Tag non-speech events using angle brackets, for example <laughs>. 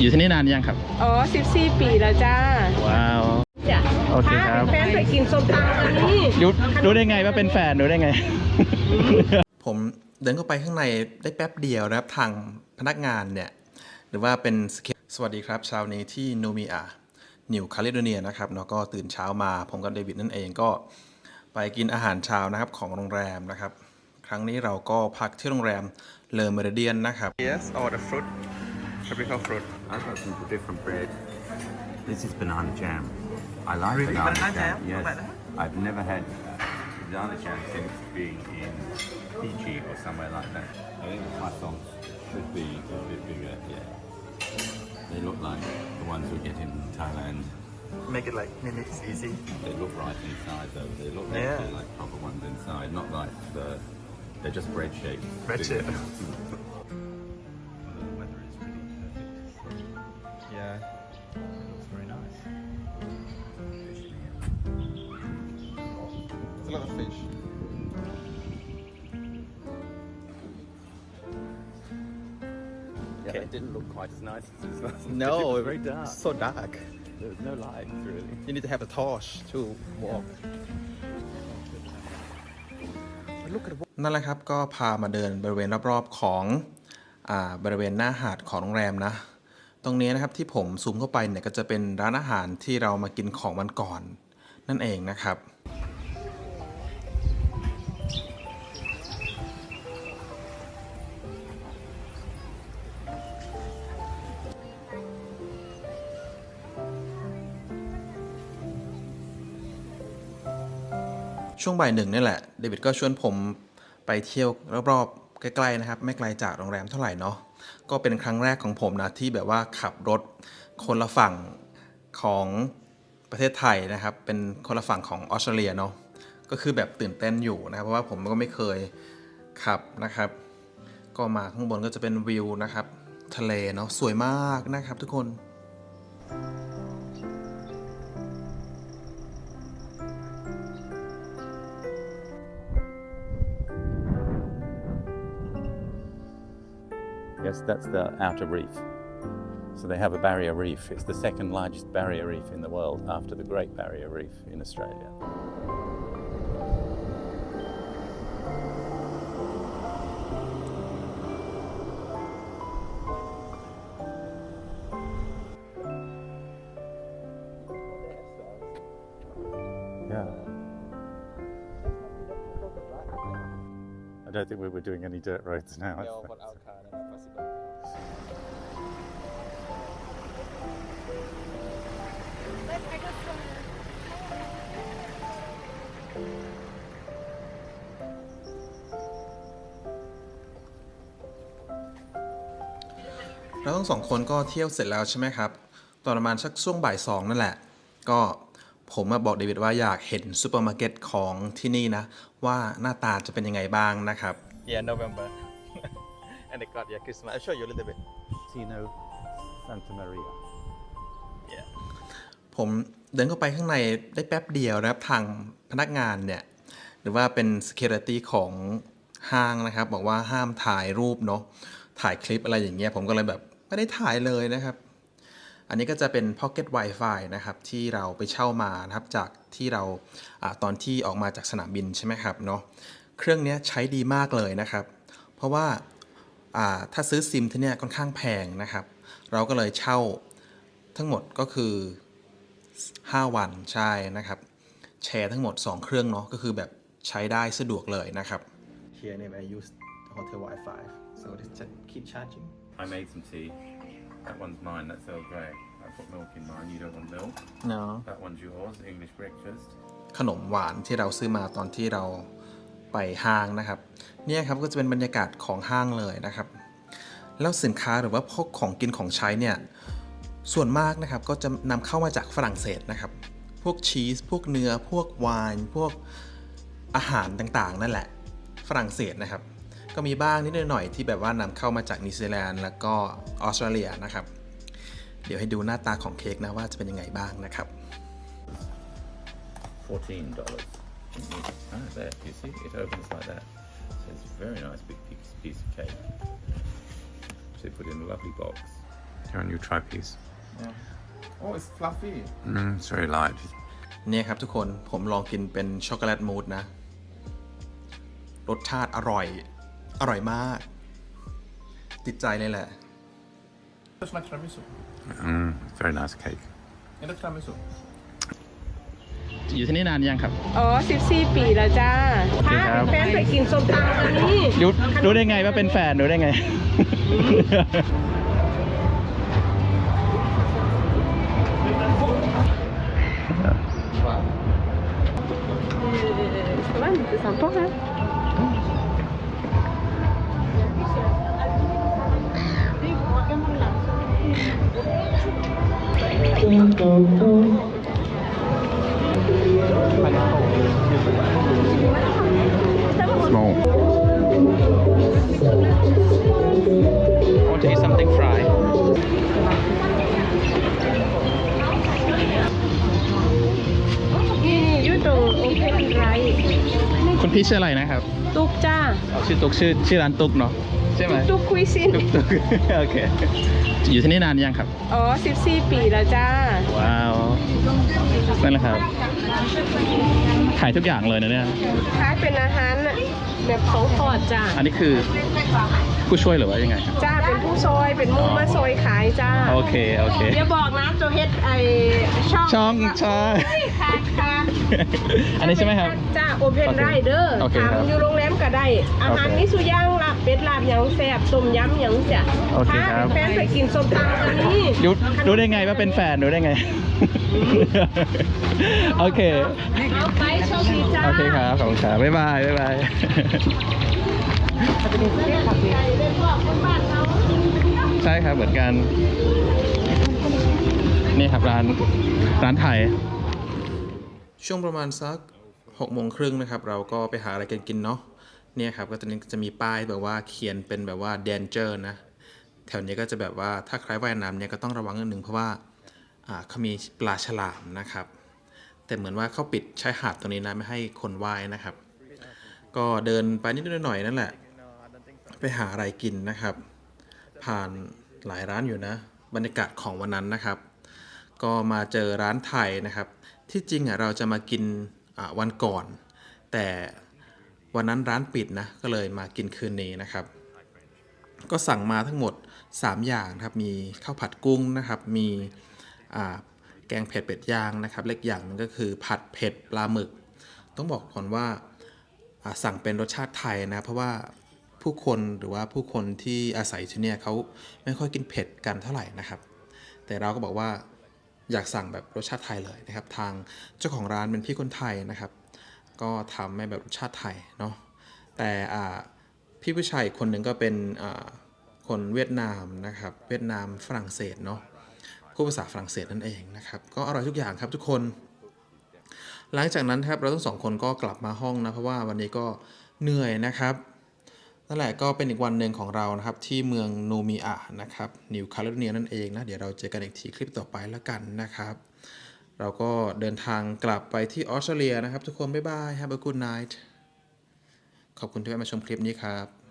อยู่ที่นี่นานยังครับ อ๋อ 14 ปีแล้วจ้า ว้าวจ้ะโอเคครับ แฟนไปกินส้มตำกันนี่รู้รู้ได้ไงว่าเป็นแฟนรู้ได้ไง ผมเดินเข้าไปข้างในได้แป๊บเดียวนะครับ ทางพนักงานเนี่ย หรือว่าเป็นสเคสวัสดีครับเช้านี้ที่โนมิอานิวคาลิโดเนียนะครับเนาะก็ตื่นเช้ามา ผมกับเดวิดนั่นเองก็ไปกินอาหารเช้านะครับของโรงแรมนะครับ ครั้งนี้เราก็พักที่โรงแรมเลอเมริเดียนนะครับ Yes or the fruit tropical fruit I've got some different bread. This is banana jam. I like Really? banana, Banana jam? Yes. I've never had banana jam since being in Fiji or somewhere like that. I think the croissants should be a bit bigger. Yeah. They look like the ones we get in Thailand. make it like minutes easy They look right inside though. They look Yeah. like proper ones inside, not like the. They're just bread shaped. Bread bigger. <laughs> It's a lot of fish Yeah, it didn't look quite as nice as this last one. no it was very dark. so dark There was no light, really. you need to have a torch to walk นั่นแหละครับก็พามาเดินบริเวณรอบๆของอาบริเวณหน้าหาดของโรงแรมนะ ตรงนี้นะครับที่ผมซูมเข้าไปเนี่ยก็จะเป็นร้านอาหารที่เรามากินของวันก่อน นั่นเองนะครับ ช่วงบ่ายหนึ่งนี่แหละเดวิดก็ชวนผมไปเที่ยวรอบๆใกล้ๆนะครับ ไม่ไกลจากโรงแรมเท่าไหร่เนาะก็เป็นครั้งแรกของผมนะที่แบบว่าขับรถคนละฝั่งของประเทศไทยนะครับ เป็นคนละฝั่งของออสเตรเลียเนาะก็คือแบบตื่นเต้นอยู่นะครับเพราะว่าผมก็ไม่เคยขับนะครับ ก็มาข้างบนก็จะเป็นวิวนะครับ ทะเลเนาะสวยมากนะครับทุกคน Yes, that's the outer reef. So they have a barrier reef. It's the second largest barrier reef in the world after the Great Barrier Reef in Australia. Yeah. I don't think we were doing any dirt roads now. ๆ เราทั้งสองคนก็เที่ยวเสร็จแล้วใช่ไหมครับ ตอนประมาณสักช่วงบ่ายสองนั่นแหละ ก็ผมมาบอกเดวิดว่าอยากเห็นซูเปอร์มาร์เก็ตของที่นี่นะ ว่าหน้าตาจะเป็นยังไงบ้างนะครับ Yeah November and they got yeah Christmas I'll show you a little bit Tino Santa Maria. ผมเดินเข้าไปข้างในได้แป๊บเดียวนะครับ ทางพนักงานเนี่ย หรือว่าเป็น security ของห้างนะครับ บอกว่าห้ามถ่ายรูปเนาะถ่ายคลิปอะไรอย่างเงี้ยผมก็เลยแบบ ไม่ได้ถ่ายเลยนะครับ อันนี้ก็จะเป็น Pocket Wi-Fi นะครับที่เราไปเช่ามานะครับจากที่เราอตอนที่ออกมาจากสนามบินใช่ไหมครับเนาะเครื่องนี้ใช้ดีมากเลยนะครับ เพราะว่าถ้าซื้อซิมที่เนี่ยค่อนข้างแพงนะครับ เราก็เลยเช่าทั้งหมดก็คือ 5 วันใช่นะครับ แชร์ทั้งหมด 2 เครื่องเนาะก็คือแบบใช้ได้สะดวกเลยนะครับ Here name I use hotel Wi-Fi so this just keep charging I made some tea. That one's mine. That's Earl Grey. I put milk in mine. You don't want milk. no That one's yours. English breakfast. ขนมหวานที่เราซื้อมาตอนที่เราไปห้างนะครับ เนี่ยครับก็จะเป็นบรรยากาศของห้างเลยนะครับ แล้วสินค้าหรือว่าพวกของกินของใช้เนี่ย ส่วนมากนะครับก็จะนำเข้ามาจากฝรั่งเศสนะครับ พวกชีส พวกเนื้อ พวกไวน์ พวกอาหารต่างๆ นั่นแหละ ฝรั่งเศสนะครับ ก็มีบ้างนิดหน่อยๆที่แบบว่านำเข้ามาจากนิวซีแลนด์แล้วก็ออสเตรเลียนะครับ เดี๋ยวให้ดูหน้าตาของเค้กนะว่าจะเป็นยังไงบ้างนะครับ Fourteen dollars. Ah, there. You see, it opens like that. So it's a very nice big piece, piece of cake. So they put in a lovely box. Here, you try, please. Oh it's fluffy Mm, it's very light. เนี่ยครับทุกคนผมลองกินเป็นช็อกโกแลตมูสนะ รสชาติอร่อย อร่อยมาก ติดใจเลยแหละ That's my tiramisu. Mm, very nice cake. And the tiramisu. อยู่ที่นี่นานยังครับ อ๋อ 14 ปีแล้วจ้าโอเคครับพาแฟนไปกินส้มตำกันนี่รู้รู้ได้ไงว่าเป็นแฟนรู้ได้ไง Ça va, c'est sympa, hein Small want to eat something fried นี่อยู่ตรงโอเพนไรคุณพี่ชื่ออะไรนะครับ ตุกจ้าอ๋อชื่อตุ๊กชื่อชื่อร้านตุ๊กเนาะ ใช่ไหมตุกคุยซิน ตุ๊กตุ๊กโอเค อยู่ที่นี่นานยังครับ อ๋อ 14 ปีแล้วจ้า ว้าว นั่นแหละครับ ขายทุกอย่างเลยนะเนี่ย คล้ายเป็นอาหารน่ะแบบของทอดจ้า อันนี้คือ ผู้ช่วยหรือว่ายังไงจ้าเป็นผู้ซอยเป็นหมูมาซอยขายจ้าโอเคโอเคอย่าบอกนะตัวเฮ็ดไอช่องช่องใช่ค่ะค่ะอันนี้ใช่ไหมครับจ้าโอเพนไรเดอร์โอเคครับถามอยู่โรงแรมก็ได้ อาหารโอเคมิสุย่างลาบเป็ดลาบหยังแซ่บต้มยำหยังเสียโอเคครับพาแฟนไปกินส้มตำกันนี่รู้รู้ได้ไงว่าเป็นแฟนรู้ได้ไงโอเคเอาไปโชคดีจ้าโอเคครับขอบคุณครับบ๊ายบายบ๊ายบาย ใช่ครับเหมือนกัน นี่ครับร้านร้านไทย ช่วงประมาณสักหกโมงครึ่งนะครับ เราก็ไปหาอะไรกันกินเนาะเนี่ยครับก็ตอนนี้จะมีป้ายแบบว่าเขียนเป็นแบบว่า danger นะ แถวนี้ก็จะแบบว่าถ้าใครว่ายน้ำเนี่ยก็ต้องระวังนิดนึงเพราะว่าอ่าเขามีปลาฉลามนะครับ แต่เหมือนว่าเขาปิดชายหาดตรงนี้นะไม่ให้คนว่ายนะครับ ก็เดินไปนิดหน่อยนั่นแหละ ไปหาอะไรกินนะครับ ผ่านหลายร้านอยู่นะ บรรยากาศของวันนั้นนะครับ ก็มาเจอร้านไทยนะครับ ที่จริงอะเราจะมากินวันก่อน แต่วันนั้นร้านปิดนะก็เลยมากินคืนนี้นะครับ ก็สั่งมาทั้งหมด 3 อย่างครับมีข้าวผัดกุ้งนะครับ มีแกงเผ็ดเป็ดย่างนะครับเล็กอย่างหนึงก็คือผัดเผ็ดปลาหมึก ต้องบอกก่อนว่าสั่งเป็นรสชาติไทยนะ เพราะว่า ผู้คนหรือว่าผู้คนที่อาศัยที่เนี่ยเขาไม่ค่อยกินเผ็ดกันเท่าไหร่นะครับ แต่เราก็บอกว่าอยากสั่งแบบรสชาติไทยเลยนะครับ ทางเจ้าของร้านเป็นพี่คนไทยนะครับ ก็ทำให้แบบรสชาติไทยเนาะแต่พี่ผู้ชายคนหนึ่งก็เป็นคนเวียดนามนะครับ เวียดนามฝรั่งเศสเนาะพูดภาษาฝรั่งเศสนั่นเองนะครับ ก็อร่อยทุกอย่างครับทุกคน หลังจากนั้นครับเราทั้งสองคนก็กลับมาห้องนะเพราะว่าวันนี้ก็เหนื่อยนะครับ นั่นแหละก็เป็นอีกวันหนึ่งของเรานะครับ ที่เมืองนูมีอานะครับนิวคาลิฟอร์เนียนั่นเองนะ เดี๋ยวเราเจอกันอีกทีคลิปต่อไปแล้วกันนะครับ เราก็เดินทางกลับไปที่ออสเตรเลียนะครับ ทุกคน บ๊ายบาย Have a good night ขอบคุณที่มาชมคลิปนี้ครับ